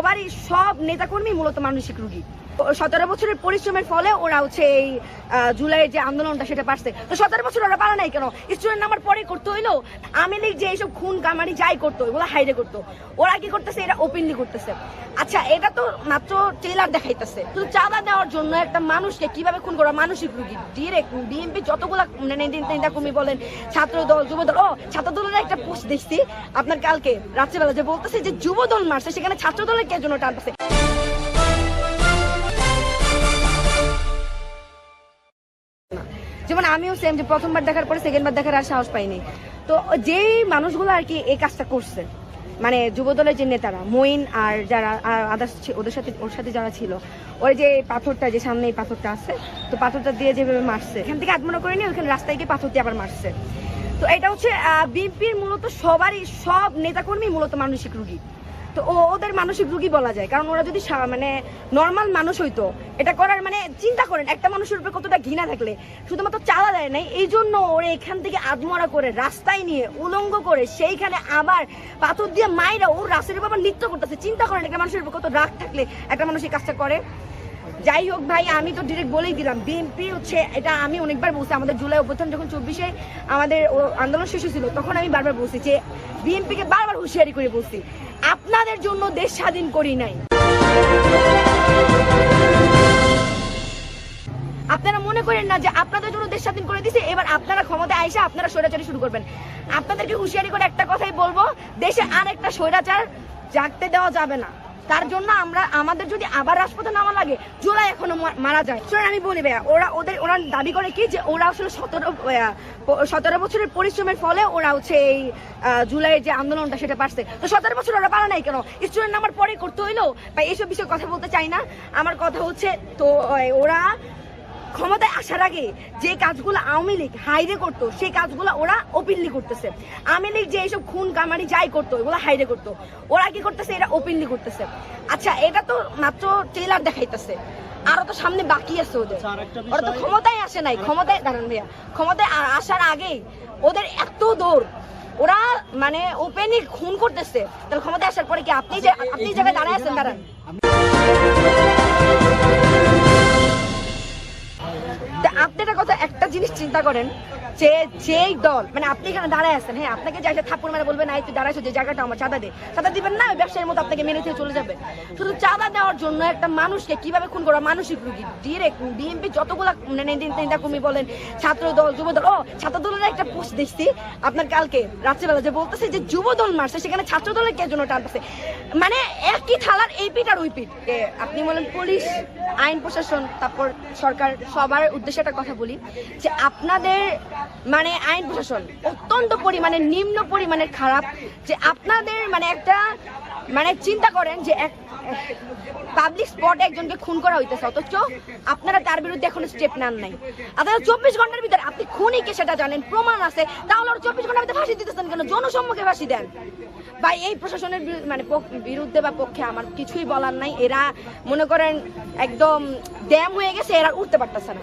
সবারই সব নেতাকর্মী মূলত মানসিক রুগী। সতেরো বছরের পরিশ্রমের ফলে ওরা হচ্ছে এই জুলাইয়ের যে আন্দোলনটা সেটা পারছে। তো সতেরো বছর ওরা পারে নাই কেন? স্টুডেন্ট নাম্বার পরে করতে হইল, আমি লিগ যে এইসব খুন কামারি যাই করতো এগুলো হাইডে করতো। ওরা কি করতেছে? এটা ওপেনলি করতেছে। আচ্ছা এটা তো মাত্র ট্রেলার দেখাইতেছে। শুধু চাঁদা দেওয়ার জন্য একটা মানুষকে কীভাবে খুন করা মানসিক রুগী ডিরেক্ট বিএনপি যতগুলা নেতা কর্মী বলেন ছাত্র দল যুব দল ও ছাত্র দলের একটা পোস্ট দেখছি। আপনার কালকে রাত্রেবেলা যে বলতেছে যে যুব দল মারছে, সেখানে ছাত্র দলের কে জন্য টানতেছে? যেমন আমিও সেম যে প্রথমবার দেখার পরে সেকেন্ডবার দেখার আর সাহস পাইনি। তো যেই মানুষগুলো আর কি এই কাজটা করছে মানে যুবদলের যে নেতারা, মঈন আর যারা আদার্স ওদের সাথে ওর সাথে যারা ছিল, ওই যে পাথরটা, যে সামনে এই পাথরটা আছে, তো পাথরটা দিয়ে যেভাবে মারছে, এখান থেকে আত্মনা করে নিয়ে ওইখানে রাস্তায় গিয়ে পাথর দিয়ে আবার মারছে। তো এটা হচ্ছে বিএনপির মূলত সবারই, সব নেতাকর্মী মূলত মানসিক রুগী। তো ওদের মানসিক রুগী বলা যায়। কারণ ওরা যদি মানে নর্মাল মানুষ হইতো, এটা করার মানে চিন্তা করেন, একটা মানুষের উপরে কতটা ঘৃণা থাকলে। শুধুমাত্র চালা দেয় নাই এই জন্য ওরা এখান থেকে আদমরা করে রাস্তায় নিয়ে উলঙ্গ করে সেইখানে আবার পাথর দিয়ে মায়েরা ওর রাস্তার উপর আবার নৃত্য করতেছে। চিন্তা করেন একটা মানুষের উপর কত রাগ থাকলে একটা মানুষ এই কাজটা করে। যাই হোক ভাই, আমি তো ডিরেক্ট বলেই দিলাম বিএনপি হচ্ছে, এটা আমি অনেকবার বলছি, আমাদের জুলাই অভ্যুত্থান যখন চব্বিশে আমাদের আন্দোলন শেষ হয়েছিল, তখন আমি বারবার বলছি যে বিএনপিকে বারবার হুঁশিয়ারি করে বলছি, আপনাদের জন্য দেশ স্বাধীন করি নাই। আপনারা মনে করেন না যে আপনাদের জন্য দেশ স্বাধীন করে দিছে, এবার আপনারা ক্ষমতায় আইসা আপনারা স্বৈরাচারী শুরু করবেন। আপনাদেরকে হুঁশিয়ারি করে একটা কথাই বলব, দেশে আর একটা স্বৈরাচার জাগতে দেওয়া যাবে না। তার জন্য আমরা, আমাদের যদি আবার রাজপথে নামা লাগে জুলাই এখনও মারা যায়। সুতরাং আমি বলি ভাইয়া, ওরা ওদের, ওরা দাবি করে কি যে ওরা আসলে সতেরো সতেরো বছরের পরিশ্রমের ফলে ওরা হচ্ছে এই জুলাই যে আন্দোলনটা সেটা পারছে। তো সতেরো বছর ওরা পারে নাই কেন? স্টুডেন্ট নামার পরে করতে হইল? বা এইসব বিষয়ে কথা বলতে চাই না। আমার কথা হচ্ছে, তো ওরা ক্ষমতায় আসার আগে যে কাজগুলো আওয়ামী লীগ হাইরে করতো সেই কাজগুলো ওরা ওপেনলি করতেছে। আওয়ামী লীগ যে এইসব খুন কামারি যাই করতো এগুলো হাইরে করতো। ওরা কি করতেছে? এটা ওপেনলি করতেছে। আচ্ছা এটা তো মাত্র ট্রেলার দেখাইতেছে। আরও তো সামনে বাকি আছে ওদের। আচ্ছা, ওরা তো ক্ষমতায় আসে নাই। ক্ষমতায় দাঁড়ান ভাইয়া। ক্ষমতায় আসার আগেই ওদের এত দৌড়। ওরা মানে ওপেনলি খুন করতেছে। তাহলে ক্ষমতায় আসার পরে কি আপনি যে আপনি জায়গায় দাঁড়ায় আছেন দাঁড়ান। চিন্তা করেন যে, যেই দল মানে আপনি এখানে দাঁড়ায় আছেন হ্যাঁ আপনাকে যাইতে থাপ্পড় মেরে বলবেন নাই তুই দাঁড়াইছো যে জায়গাটা আমার চাঁদা দে। চাঁদা দিবেন না ব্যবসায়ীর মতো আপনাকে মেরে থেকে চলে যাবে। শুধু চাঁদা দেওয়ার জন্য একটা মানুষকে কীভাবে খুন করা? মানসিক রুগী ডিরেক্ট বিএনপি যতগুলা মানে নেতা কর্মী বলেন ছাত্র দল যুব দল ও ছাত্র দলের একটা পোস্ট দেখছি, আপনার কালকে, রাত্রেবেলা যে বলতেছে যে যুব দল মারছে, সেখানে ছাত্র দলের কে জন্য টানতেছে? মানে একই থালার এই পিঠ আর ওই পিঠ। আপনি বলেন পুলিশ, আইন, প্রশাসন, তারপর সরকার, সবার উদ্দেশ্যে একটা কথা বলি, যে আপনাদের মানে আইন প্রশাসন অত্যন্ত পরিমাণে, নিম্ন পরিমাণের খারাপ যে আপনাদের মানে একটা মানে চিন্তা করেন যে এক পাবলিক স্পটে একজনকে খুন করা হইতেছে, অথচ আপনারা তার বিরুদ্ধে এখনও স্টেপ নেন নাই। আপনারা চব্বিশ ঘণ্টার ভিতরে আপনি খুনি কে সেটা জানেন, প্রমাণ আছে, তাহলে ওরা চব্বিশ ঘণ্টার ভিতরে ফাঁসি দিতেছেন কেন? জনসম্মুখে ফাঁসি দেন। বা এই প্রশাসনের মানে বিরুদ্ধে বা পক্ষে আমার কিছুই বলার নাই, এরা মনে করেন একদম ড্যাম হয়ে গেছে, এরা উঠতে পারতেছে না।